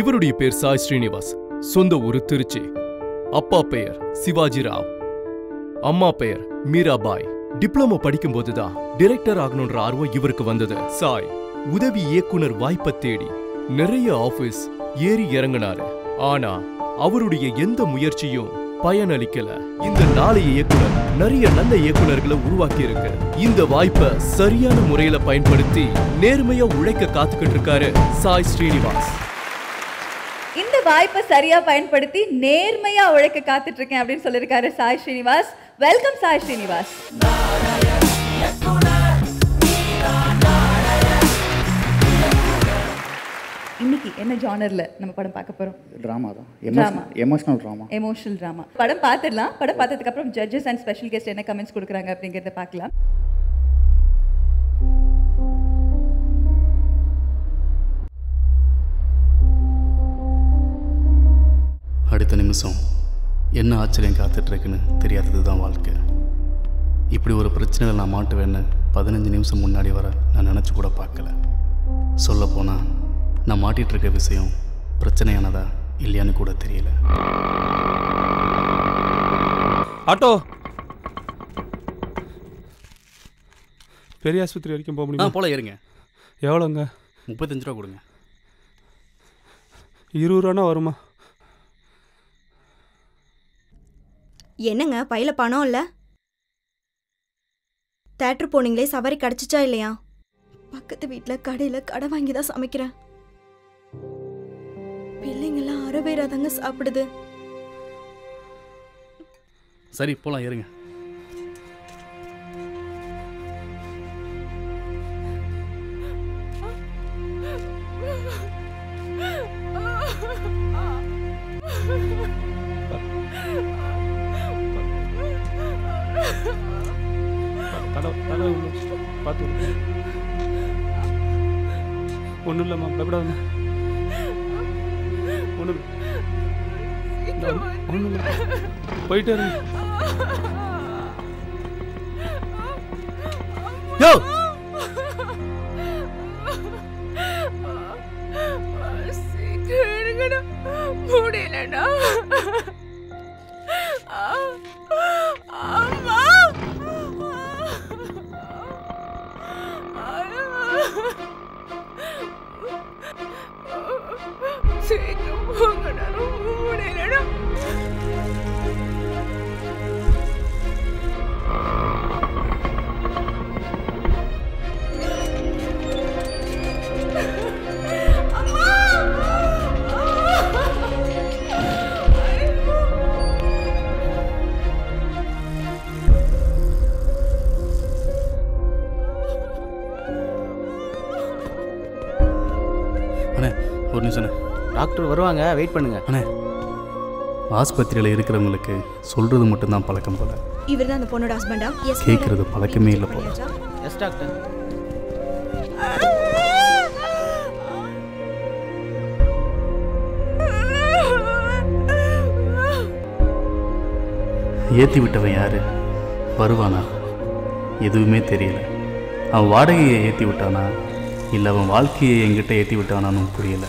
இவருடைய பேர் சாய் ஸ்ரீனிவாஸ். சொந்த ஊர் திருச்சி. அப்பா பெயர் சிவாஜி ராவ். அம்மா பெயர் மீராபாய் டிப்ளமோ படிக்கும்போதுதான் டிரெக்டர் ஆகணுன்ற ஆர்வம் இவருக்கு வந்தது. சாய் உதவி இயக்குனர் வாய்ப்பை தேடி நிறைய ஆபீஸ் ஏறி இறங்கினாரு. ஆனா அவருடைய எந்த முயற்சியும் பயனளிக்கல. இந்த நாளைய இயக்குனர் நிறைய நல்ல இயக்குனர்களை உருவாக்கி இருக்கு இந்த வாய்ப்பை சரியான முறையில பயன்படுத்தி நேர்மையா உழைக்க காத்துக்கிட்டு இருக்காரு சாய் ஸ்ரீனிவாஸ். வாய்ப்பை சரியா பயன்படுத்தி நேர்மையா உழைக்க காத்துட்டு இருக்கேன் அப்படின்னு சொல்லியிருக்காரு சாய் ஸ்ரீனிவாஸ். வெல்கம் சாய் ஸ்ரீனிவாஸ். இன்னைக்கு என்ன ஜானர்ல நம்ம படம் பார்க்க போறோம்? ட்ராமா தான். எமோஷனல் ட்ராமா எமோஷனல் ட்ராமா படம் பார்த்துடலாம். படம் பார்த்ததுக்கு அப்புறம் ஜட்ஜஸ் அண்ட் ஸ்பெஷல் கெஸ்ட் என்ன கமெண்ட்ஸ் கொடுக்குறாங்க அப்படிங்கறத பார்க்கலாம். என்ன ஆச்சரியம் காத்துட்ருக்குன்னு தெரியாதது தான் வாழ்க்கை. இப்படி ஒரு பிரச்சனையில் நான் மாட்டுவேன்னு பதினஞ்சு நிமிஷம் முன்னாடி வர நான் நினச்சி கூட பார்க்கல. சொல்லப்போனால் நான் மாட்டிகிட்டு இருக்க விஷயம் பிரச்சனையானதா இல்லையான்னு கூட தெரியல. ஆட்டோ! பெரிய ஆஸ்பத்திரி வரைக்கும் போக முடியுமா? போல இருங்க எவ்வளோங்க? முப்பத்தஞ்சு ரூபா கொடுங்க. இருபது ரூபானா வருமா? என்னங்க பையில பணம் இல்லை? தேட்டர் போனீங்களே சவாரி கிடைச்சிச்சா இல்லையா? பக்கத்து வீட்டில் கடையில் கடை வாங்கி தான் சமைக்கிறேன். பிள்ளைங்கெல்லாம் அறவேறாதாங்க சாப்பிடுது. சரி போலாம் இருங்க தலை தலை பார்த்து ஒன்றும் இல்லைம்மா பயப்படாதும்மா ஒன்றும் ஒன்றும் இல்லை. போயிட்டே இருங்க யோ! முடியலடா வருவாங்க. வெயிட் பண்ணுங்க. அண்ணே ஆஸ்பத்திரியில் இருக்கிறவங்களுக்கு சொல்கிறது மட்டும்தான் பழக்கம் போல. இவர் தான் அந்த பொண்ணோட ஹஸ்பண்டா எஸ் கேட்கறது பழக்கமே இல்ல போல. எஸ் டாக்டர் ஏற்றி விட்டவன் யாரு? வருவானா? எதுவுமே தெரியல. அவன் வாடகையை ஏற்றி விட்டானா? இல்லை அவன் வாழ்க்கையை என்கிட்ட ஏற்றி விட்டானான்னு புரியல.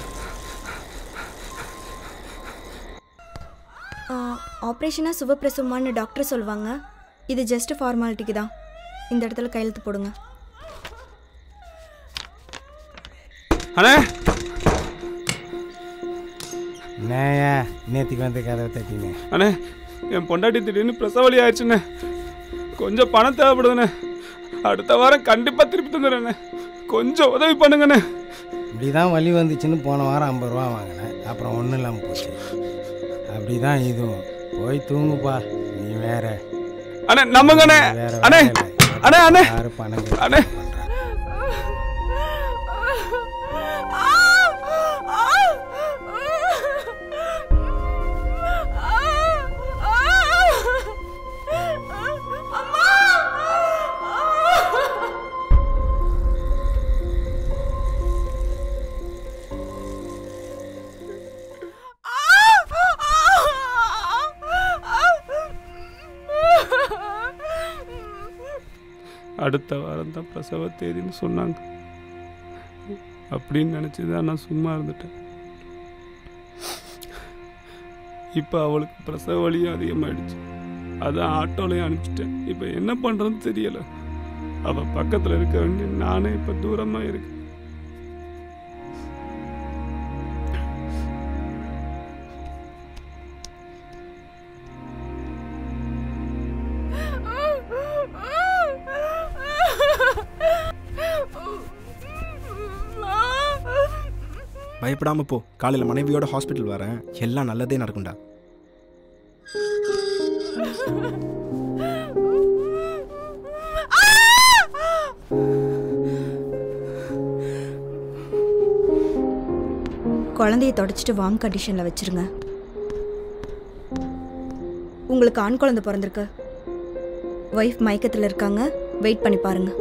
ஆப்ரேஷனா சுபப்பிரசவமான்னு டாக்டர் சொல்லுவாங்க இது ஜஸ்ட் ஃபார்மாலிட்டிக்கு தான். இந்த இடத்துல கையெழுத்து போடுங்க. அண்ணே! என்னய்யா நேற்றுக்கு வந்து கதவை தட்டினே. அண்ணே என் பொண்டாட்டி திடீர்னு பிரசவலி ஆயிடுச்சுண்ணே. கொஞ்சம் பணம் தேவைப்படுதுண்ணே. அடுத்த வாரம் கண்டிப்பாக திருப்பி தந்துடுறேண்ணே. கொஞ்சம் உதவி பண்ணுங்கண்ணே. இப்படி தான் வலி வந்துச்சுன்னு போன வாரம் ஐம்பது ரூபா வாங்கினேன். அப்புறம் ஒன்றும் இல்லாமல் போச்சு. அப்படி தான் இதுவும். போய் தூங்குப்பா நீ வேற அண்ணே வேற அண்ணே. அண்ணே அண்ணே கேட்டு அண்ணே. அடுத்த வாரம் தான் பிரசவ தேதின்னு சொன்னாங்க. அப்படின்னு நினச்சி தான் நான் சும்மா இருந்துட்டேன். இப்போ அவளுக்கு பிரசவ வலியும் அதிகமாகிடுச்சு அதான் ஆட்டோலையும் அனுப்பிச்சிட்டேன். இப்போ என்ன பண்ணுறதுன்னு தெரியலை. அவள் பக்கத்தில் இருக்க வேண்டிய நானே இப்போ தூரமாக இருக்கேன். பயப்படாம போ. காலையில் மனைவியோட ஹாஸ்பிட்டல் வரேன். எல்லாம் நல்லதே நடக்கும்டா. குழந்தைய தொடச்சிட்டு வார்ம் கண்டிஷனில் வச்சிருங்க. உங்களுக்கு ஆண் குழந்தை பிறந்திருக்கு. ஒய்ஃப் மயக்கத்தில் இருக்காங்க. வெயிட் பண்ணி பாருங்க.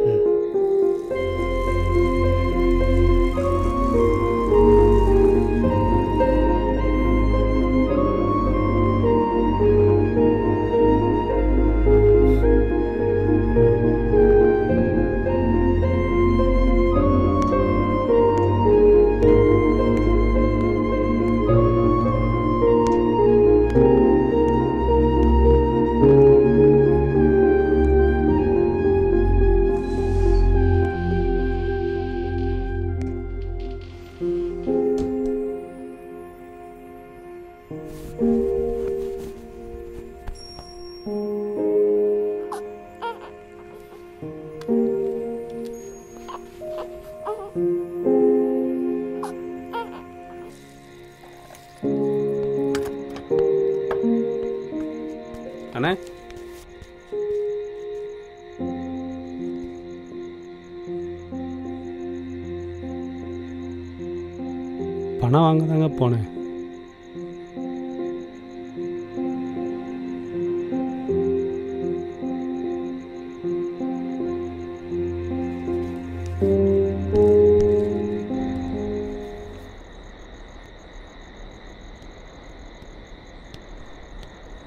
பணம் வாங்க தாங்க போனேன்.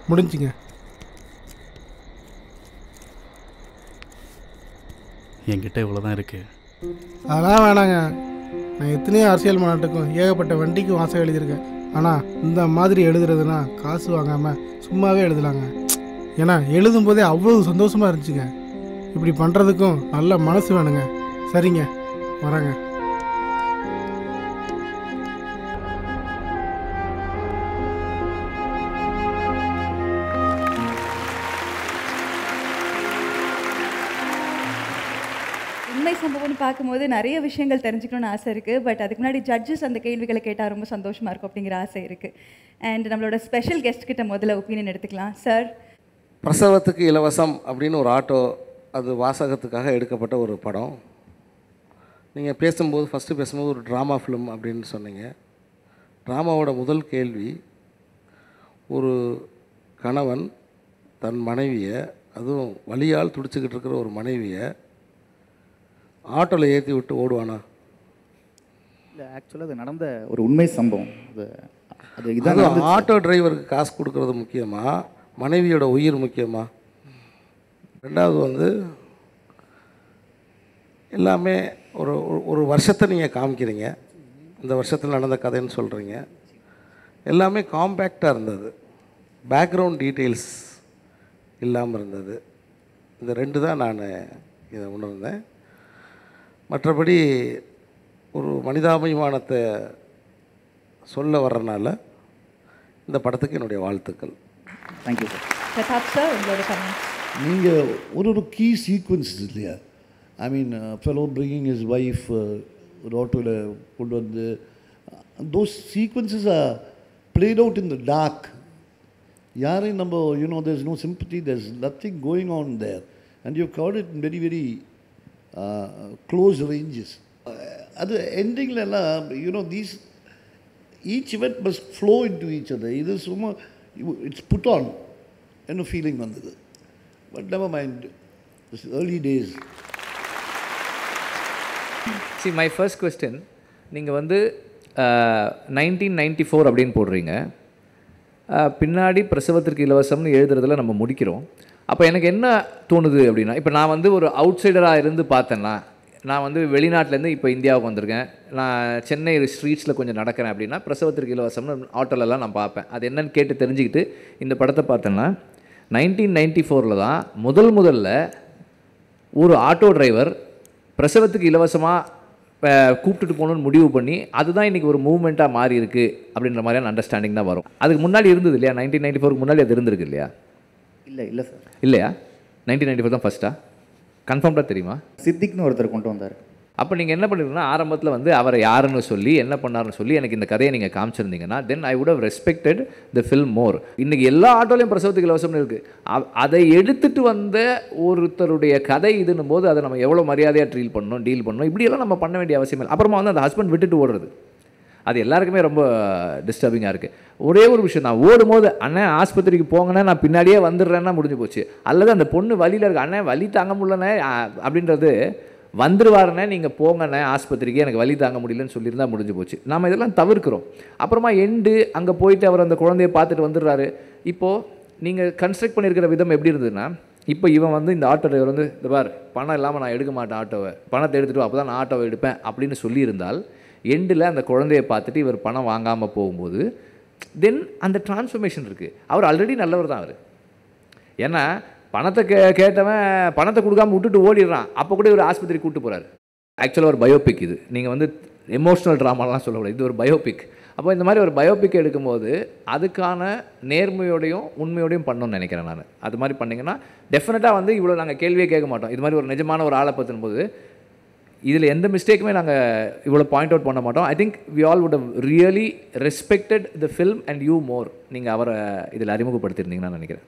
முடிஞ்சுங்க. என்கிட்ட இவ்வளோ தான் இருக்குது அதெல்லாம் வேணாங்க. நான் எத்தனையோ அரசியல் மாநாட்டுக்கும் ஏகப்பட்ட வண்டிக்கும் ஆசை எழுதியிருக்கேன். ஆனால் இந்த மாதிரி எழுதுறதுனா காசு வாங்காமல் சும்மாவே எழுதலாங்க. ஏன்னா எழுதும் போதே அவ்வளோ சந்தோஷமாக இருந்துச்சுங்க. இப்படி பண்ணுறதுக்கும் நல்ல மனசு வேணுங்க. சரிங்க வரேங்க சம்பவம்னு பார்க்கும்போது நிறைய விஷயங்கள் தெரிஞ்சுக்கணும்னு ஆசை இருக்குது பட் அதுக்கு முன்னாடி ஜட்ஜஸ் அந்த கேள்விகளை கேட்டால் ரொம்ப சந்தோஷமாக இருக்கும் அப்படிங்கிற ஆசை இருக்குது அண்ட் நம்மளோட ஸ்பெஷல் கெஸ்ட் கிட்ட முதல்ல ஒப்பீனியன் எடுத்துக்கலாம். சார் பிரசவத்துக்கு இலவசம் அப்படின்னு ஒரு ஆட்டோ அது வாசகத்துக்காக எடுக்கப்பட்ட ஒரு படம். நீங்கள் பேசும்போது ஃபஸ்ட்டு பேசும்போது ஒரு ட்ராமா ஃபிலிம் அப்படின்னு சொன்னீங்க. ட்ராமாவோட முதல் கேள்வி ஒரு கணவன் தன் மனைவியை அதுவும் வலியால் துடிச்சுக்கிட்டு இருக்கிற ஒரு மனைவியை ஆட்டோவில் ஏற்றி விட்டு ஓடுவானா? இல்லை ஆக்சுவலாக அது நடந்த ஒரு உண்மை சம்பவம். அது அது இதான். ஆட்டோ டிரைவருக்கு காசு கொடுக்கறது முக்கியமா? மனைவியோட உயிர் முக்கியமா? ரெண்டாவது வந்து எல்லாமே ஒரு ஒரு- ஒரு வருஷத்தை நீங்கள் காமிக்கிறீங்க. இந்த வருஷத்தில் நடந்த கதைன்னு சொல்கிறீங்க எல்லாமே காம்பேக்டாக இருந்தது. பேக்ரவுண்ட் டீட்டெயில்ஸ் இல்லாமல் இருந்தது. இந்த ரெண்டு தான் நான் இதை உணர்ந்தேன். மற்றபடி ஒரு மனிதாபிமானத்தை சொல்ல வர்றனால இந்த படத்துக்கு என்னுடைய வாழ்த்துக்கள். தேங்க்யூ சார் பிரதாப் சார் உங்களோட நீங்கள் ஒரு ஒரு கீ சீக்வன்ஸ் இல்லையா? I mean fellow bringing is wife ஒரு ஆட்டோவில் கொண்டு வந்து those sequences are played out in the dark யாரையும் நம்ம you know there's no sympathy there's nothing going on there and you covered it very very close ranges அது எண்டிங்கில் எல்லாம் you know these each event must flow into each other இது சும்மா it's put on என்ன feeling வந்தது. But never mind early days see my first question நீங்கள் வந்து nineteen ninety four அப்படின்னு போடுறீங்க. பின்னாடி பிரசவத்திற்கு இலவசம்னு எழுதுறதுல நம்ம முடிக்கிறோம். அப்போ எனக்கு என்ன தோணுது அப்படின்னா இப்போ நான் வந்து ஒரு அவுட் சைடராக இருந்து பார்த்தேன்னா நான் வந்து வெளிநாட்டிலேருந்து இப்போ இந்தியாவுக்கு வந்திருக்கேன். நான் சென்னை ஸ்ட்ரீட்ஸில் கொஞ்சம் நடக்கிறேன் அப்படின்னா பிரசவத்திற்கு இலவசம்னு ஆட்டோலலாம் நான் பார்ப்பேன். அது என்னன்னு கேட்டு தெரிஞ்சுக்கிட்டு இந்த படத்தை பார்த்தேன்னா நைன்டீன் நைன்டி ஃபோரில் தான் முதல் முதல்ல ஒரு ஆட்டோ டிரைவர் பிரசவத்துக்கு இலவசமாக கூப்பிட்டுட்டு போகணும்னு முடிவு பண்ணி அதுதான் இன்றைக்கி ஒரு மூவ்மெண்ட்டாக மாறி இருக்கு அப்படின்ற மாதிரியான அண்டர்ஸ்டாண்டிங் தான் வரும். அதுக்கு முன்னாடி இருந்தது இல்லையா? நைன்டீன் நைன்டி ஃபோருக்கு முன்னாடி அது இருந்திருக்கு இல்லையா? இல்லை இல்லை சார் இல்லையா? நைன்டீன் நைன்டி ஃபோர் தான் ஃபஸ்ட்டா கன்ஃபார்ம்டாக தெரியுமா? சித்திக்னு ஒருத்தர் கொண்டு வந்தார். அப்போ நீங்கள் என்ன பண்ணிருக்கீங்கன்னா ஆரம்பத்தில் வந்து அவரை யாருன்னு சொல்லி என்ன பண்ணாருன்னு சொல்லி எனக்கு இந்த கதையை நீங்கள் காமிச்சிருந்தீங்கன்னா then I would have respected the film more இன்றைக்கி எல்லா ஆட்டோலையும் பிரசவத்துக்கு இலவசம்னு இருக்குது அதை எடுத்துகிட்டு வந்த ஒருத்தருடைய கதை இதுன்னும் போது அதை நம்ம எவ்வளோ மரியாதையாக ட்ரீல் பண்ணணும் டீல் பண்ணணும் இப்படியெல்லாம் நம்ம பண்ண வேண்டிய அவசியம் இல்லை. அப்புறமா வந்து அந்த ஹஸ்பண்ட் விட்டுட்டு ஓடுறது. அது எல்லாருக்குமே ரொம்ப டிஸ்டர்பிங்காக இருக்குது ஒரே ஒரு விஷயம் தான். ஓடும்போது அண்ணன் ஆஸ்பத்திரிக்கு போங்கன்னா நான் பின்னாடியே வந்துடுறேன்னா முடிஞ்சு போச்சு. அல்லது அந்த பொண்ணு வழியில் இருக்கு அண்ணன் வழி தாங்க முடியலண்ணே அப்படின்றது வந்துருவாருண்ணே நீங்கள் போங்கண்ணே ஆஸ்பத்திரிக்கு எனக்கு வலி தாங்க முடியலன்னு சொல்லியிருந்தா முடிஞ்சு போச்சு. நாம் இதெல்லாம் தவிர்க்கிறோம். அப்புறமா எண்டு அங்கே போயிட்டு அவர் அந்த குழந்தைய பார்த்துட்டு வந்துடுறாரு. இப்போது நீங்கள் கன்ஸ்ட்ரக்ட் பண்ணியிருக்கிற விதம் எப்படி இருந்ததுன்னா இப்போ இவன் வந்து இந்த ஆட்டோ டிரைவர் வந்து இந்த பார் பணம் இல்லாமல் நான் எடுக்க மாட்டேன் ஆட்டோவை. பணத்தை எடுத்துகிட்டு அப்போ தான் நான் ஆட்டோவை எடுப்பேன் அப்படின்னு சொல்லியிருந்தால் எண்டில் அந்த குழந்தைய பார்த்துட்டு இவர் பணம் வாங்காமல் போகும்போது தென் அந்த டிரான்ஸ்ஃபர்மேஷன் இருக்குது அவர் ஆல்ரெடி நல்லவர் தான் அவர். ஏன்னா பணத்தை கே கேட்டவன் பணத்தை கொடுக்காம விட்டுட்டு ஓடிடுறான். அப்போ கூட இவர் ஆஸ்பத்திரி கூப்பிட்டு போகிறாரு ஆக்சுவலாக ஒரு பயோபிக் இது. நீங்கள் வந்து எமோஷ்னல் ட்ராமாலாம் சொல்லக்கூடாது. இது ஒரு பயோபிக் அப்போ இந்த மாதிரி ஒரு பயோபிக் எடுக்கும்போது அதுக்கான நேர்மையோடையும் உண்மையோடையும் பண்ணணும்னு நினைக்கிறேன் நான். அது மாதிரி பண்ணிங்கன்னா டெஃபினட்டாக வந்து இவ்வளோ நாங்கள் கேள்வியே கேட்க மாட்டோம். இது மாதிரி ஒரு நிஜமான ஒரு ஆளை பற்றின போது இதில் எந்த மிஸ்டேக்குமே நாங்கள் இவ்வளோ பாயிண்ட் அவுட் பண்ண மாட்டோம். I think we all would really respected the film and you more நீங்கள் அவரை இதில் அறிமுகப்படுத்தியிருந்தீங்கன்னு நான் நினைக்கிறேன்.